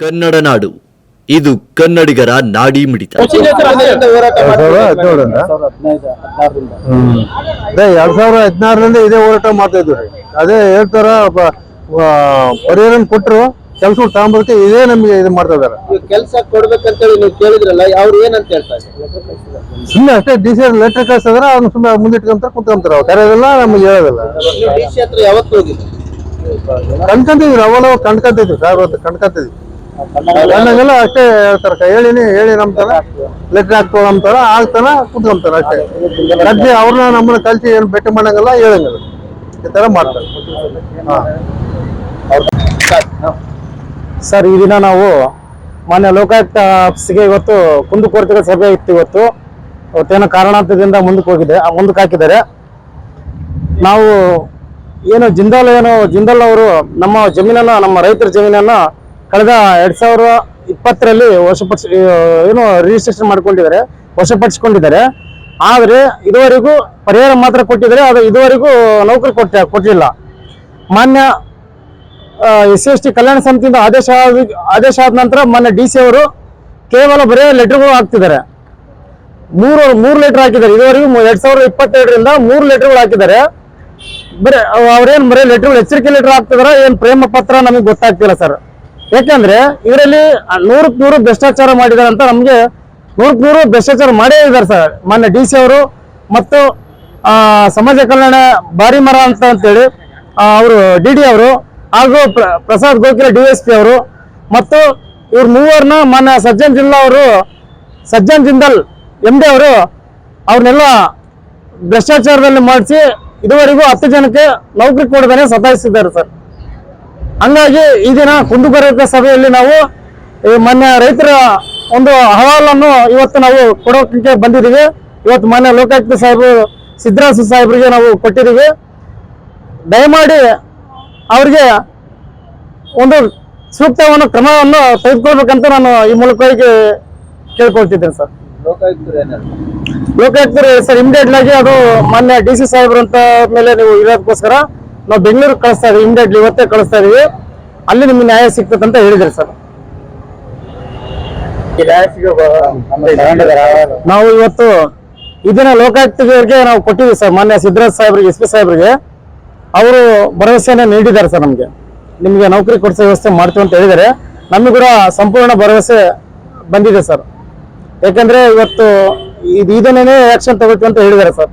ಕನ್ನಡ ನಾಡು. ಇದು ಕನ್ನಡಿಗರ ನಾಡಿ ಮಿಡಿತ. ಅದೇ ಎರಡ್ ಸಾವಿರದ ಹದಿನಾರರಿಂದ. ಇದೇ ಹೋರಾಟ ಮಾಡ್ತಾ ಇದ್ವಿ ರೀ ಅದೇ ಹೇಳ್ತಾರ ಪರಿಹಾರ ಕೊಟ್ಟರು ಕೆಲಸ ತಗೊಂಡ್ಬರ್ತೀವಿ ಇದೇ ನಮ್ಗೆ ಇದು ಮಾಡ್ತಾ ಇದಾರೆ. ಕೆಲಸ ಕೊಡ್ಬೇಕಂತ ನೀವು ಕೇಳಿದ್ರಲ್ಲ ಅವ್ರು ಏನಂತ ಹೇಳ್ತಾರೆ ಸುಮ್ಮನೆ ಅಷ್ಟೇ ಡಿ ಸಿ ಲೆಟರ್ ಕಳ್ಸಿದ್ರೆ ಅವ್ನು ಸುಮ್ಮನೆ ಮುಂದಿಟ್ಕೊಂತಾರೆ ಕುತ್ಕೊಂತಾರೆ ಅವ್ರು. ಕರೆಯೋದಿಲ್ಲ ನಮ್ಗೆ ಹೇಳೋದಿಲ್ಲ. ಡಿ ಸಿ ಹತ್ರ ಯಾವತ್ತು ಹೋಗಿದ್ರಿ ಕಣ್ಕಂತಿದ್ರು ಅವಾಗ ಕಣ್ಕಂತಿದ್ರು ಸರ್ ಕಣ್ಕಂತಿದ್ವಿ. ನನಗೆಲ್ಲ ಅಷ್ಟೇ ಹೇಳ್ತಾರ ಹೇಳಿನಿ, ಹೇಳಿ ನಮ್ತಾರ ಲೆಟರ್ ಹಾಕ್ತವ ಅಂತಾರ ಆಗ್ತಾನ, ಕುತ್ಕೊಂತಾರ ಅಷ್ಟೇ. ಕದ್ದಿ ಅವ್ರನ್ನ ನಮ್ಮನ್ನ ಕಲ್ಸಿ ಏನು ಭೇಟಿ ಮಾಡಂಗಿಲ್ಲ, ಹೇಳಂಗಿಲ್ಲ. ಈ ತರ ಮಾಡ್ತಾರೆ. ಸರ್, ಈ ದಿನ ನಾವು ಮಾನ್ಯ ಲೋಕಾಯುಕ್ತ ಆಫೀಸ್ಗೆ ಇವತ್ತು ಕುಂದುಕೊರತೆಗಳ ಸಭೆ ಇತ್ತು ಇವತ್ತು. ಅವತ್ತೇನೋ ಕಾರಣಾಂತದಿಂದ ಮುಂದಕ್ಕೆ ಹೋಗಿದೆ ಮುಂದಕ್ಕೆ ಹಾಕಿದ್ದಾರೆ. ನಾವು ಏನು ಜಿಂದಾಲ್ ಏನು, ಜಿಂದಾಲ್ ಅವರು ನಮ್ಮ ಜಮೀನನ್ನ, ನಮ್ಮ ರೈತರ ಜಮೀನನ್ನ ಕಳೆದ ಎರಡ್ ಸಾವಿರ ಇಪ್ಪತ್ತರಲ್ಲಿ ವಶಪಡಿಸಿ ಏನು ರಿಜಿಸ್ಟ್ರೇಷನ್ ಮಾಡ್ಕೊಂಡಿದ್ದಾರೆ ವಶಪಡಿಸಿಕೊಂಡಿದ್ದಾರೆ ಆದರೆ ಇದುವರೆಗೂ ಪರಿಹಾರ ಮಾತ್ರ ಕೊಟ್ಟಿದ್ದಾರೆ, ಆದರೆ ಇದುವರೆಗೂ ನೌಕರಿ ಕೊಟ್ಟ ಕೊಟ್ಟಿಲ್ಲ ಮಾನ್ಯ ಎಸ್ ಎಸ್ ಟಿ ಕಲ್ಯಾಣ ಸಮಿತಿಯಿಂದ ಆದೇಶ ಆದ- ಆದೇಶ ಆದ ನಂತರ ಮೊನ್ನೆ ಡಿ ಸಿ ಅವರು ಕೇವಲ ಬರೀ ಲೆಟರ್ಗಳು ಹಾಕ್ತಿದ್ದಾರೆ. ಮೂರು ಮೂರು ಲೆಟರ್ ಹಾಕಿದ್ದಾರೆ. ಇದುವರೆಗೂ ಎರಡು ಸಾವಿರದ ಇಪ್ಪತ್ತೆರಡರಿಂದ ಮೂರು ಲೆಟರ್ಗಳು ಹಾಕಿದ್ದಾರೆ. ಬರೀ ಅವ್ರೇನ್ ಬರೀ ಲೆಟರ್ಗಳು ಎಚ್ಚರಿಕೆ ಲೆಟರ್ ಹಾಕ್ತಿದಾರ? ಏನು ಪ್ರೇಮ ಪತ್ರ ನಮಗೆ ಗೊತ್ತಾಗ್ತಿಲ್ಲ ಸರ್. ಯಾಕಂದ್ರೆ ಇದರಲ್ಲಿ ನೂರಕ್ ನೂರು ಭ್ರಷ್ಟಾಚಾರ ಮಾಡಿದ್ದಾರೆ ಅಂತ ನಮಗೆ ನೂರಕ್ ನೂರು ಭ್ರಷ್ಟಾಚಾರ ಮಾಡೇ ಇದ್ದಾರೆ ಸರ್. ಮೊನ್ನೆ ಡಿ ಸಿ ಅವರು ಮತ್ತು ಸಮಾಜ ಕಲ್ಯಾಣ ಬಾರಿ ಮರ ಅಂತ ಅಂತೇಳಿ ಅವರು, ಡಿ ಡಿ ಅವರು, ಹಾಗೂ ಪ್ರ- Prasad Gokila D S P ಅವರು ಮತ್ತು ಇವ್ರ ಮೂವರನ್ನ ಮಾನ್ಯ ಸಜ್ಜನ್ ಜಿಲ್ಲಾ ಅವರು, ಸಜ್ಜನ್ ಜಿಂದಲ್ ಎಂ ಡಿ ಅವರು ಅವ್ರನ್ನೆಲ್ಲ ಭ್ರಷ್ಟಾಚಾರದಲ್ಲಿ ಮಾಡಿಸಿ ಇದುವರೆಗೂ ಹತ್ತು ಜನಕ್ಕೆ ನೌಕರಿ ಕೊಡದೇ ಸತಾಯಿಸಿದ್ದಾರೆ ಸರ್. ಹಂಗಾಗಿ ಈ ದಿನ ಕುಂದುಕೊರತೆ ಸಭೆಯಲ್ಲಿ ನಾವು ಈ ಮೊನ್ನೆ ರೈತರ ಒಂದು ಅಹವಾಲನ್ನು ಇವತ್ತು ನಾವು ಕೊಡೋಕೆ ಬಂದಿದ್ದೀವಿ. ಇವತ್ತು ಮೊನ್ನೆ ಲೋಕಾಯುಕ್ತ ಸಾಹೇಬರು ಸಿದ್ದರಾಸು ಸಾಹೇಬರಿಗೆ ನಾವು ಕೊಟ್ಟಿದ್ದೀವಿ. ದಯಮಾಡಿ ಅವರಿಗೆ ಒಂದು ಸೂಕ್ತವನ್ನು ಕ್ರಮವನ್ನು ತೆಗೆದುಕೊಳ್ಬೇಕಂತ ನಾನು ಈ ಮೂಲಕವಾಗಿ ಕೇಳ್ಕೊಳ್ತಿದ್ದೇನೆ ಸರ್. ಲೋಕಾಯುಕ್ತರು? ಸರ್ ಇಮಿಡಿಯೇಟ್ ಆಗಿ ಅದು ಮೊನ್ನೆ ಡಿ ಸಿ ಸಾಹೇಬ್ರು ಅಂತ ಮೇಲೆ ನೀವು ಇರೋದಕ್ಕೋಸ್ಕರ ನಾವು ಬೆಂಗಳೂರಿಗೆ ಕಳಿಸ್ತಾ ಇದೀವಿ ಇಮಿಡಿಯೇಟ್ಲಿ ಇವತ್ತೇ ಕಳಿಸ್ತಾ ಇದೀವಿ. ಅಲ್ಲಿ ನಿಮ್ಗೆ ನ್ಯಾಯ ಸಿಗ್ತದೆ ಅಂತ ಹೇಳಿದ್ರಿ ಸರ್. ನಾವು ಇವತ್ತು ಇದನ್ನ ಲೋಕಾಯುಕ್ತರಿಗೆ ನಾವು ಕೊಟ್ಟಿದ್ದೀವಿ ಸರ್, ಮಾನ್ಯ ಸಿದ್ದರಾಜ್ ಸಾಹೇಬ್ರಿಗೆ, ಎಸ್ ಪಿ ಸಾಹೇಬ್ರಿಗೆ. ಅವರು ಭರವಸೆಯನ್ನ ನೀಡಿದ್ದಾರೆ ಸರ್ ನಮಗೆ. ನಿಮಗೆ ನೌಕರಿ ಕೊಡಿಸೋ ವ್ಯವಸ್ಥೆ ಮಾಡ್ತೀವಿ ಅಂತ ಹೇಳಿದ್ದಾರೆ. ನಮಗೆ ಕೂಡ ಸಂಪೂರ್ಣ ಭರವಸೆ ಬಂದಿದೆ ಸರ್. ಯಾಕಂದ್ರೆ ಇವತ್ತು ಇದು ಇದನ್ನೇ ಆಕ್ಷನ್ ತಗೋತೀವಿ ಅಂತ ಹೇಳಿದ್ದಾರೆ ಸರ್.